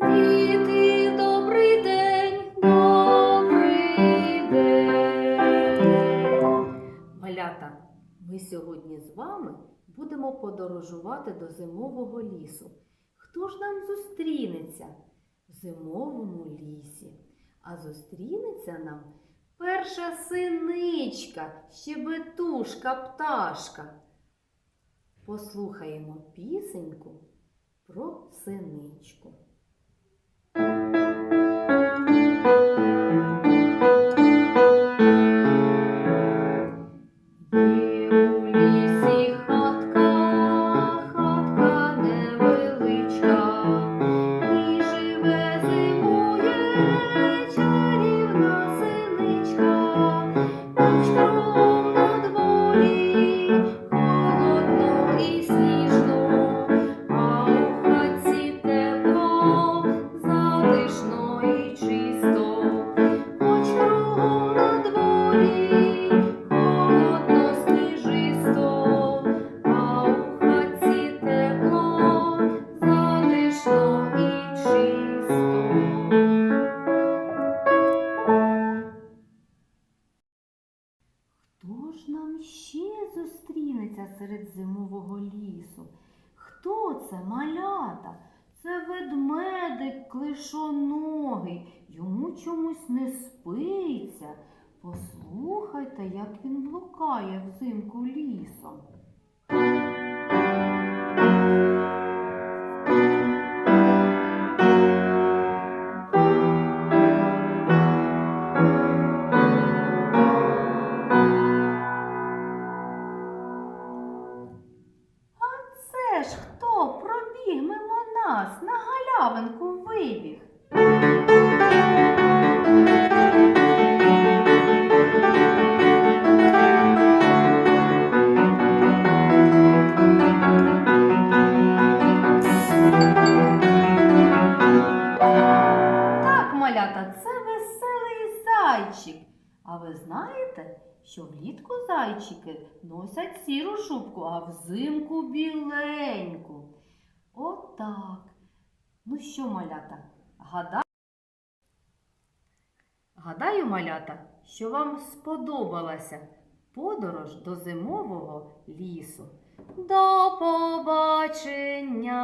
Діти, добрий день. Малята, ми сьогодні з вами будемо подорожувати до зимового лісу. Хто ж нам зустрінеться в зимовому лісі? А зустрінеться нам перша синичка, щебетушка, пташка. Послухаємо пісеньку про синичку. Хто ж нам ще зустрінеться серед зимового лісу? Хто це малята? Це ведмедик клишоногий, йому чомусь не спиться. Послухайте, як він блукає взимку лісом. Нас на галявинку вибіг? Так, малята, це веселий зайчик. А ви знаєте, що влітку зайчики носять сіру шубку, а взимку біленьку. Отак. Ну що, малята, гадаю, гадаю, малята, що вам сподобалася подорож до зимового лісу. До побачення!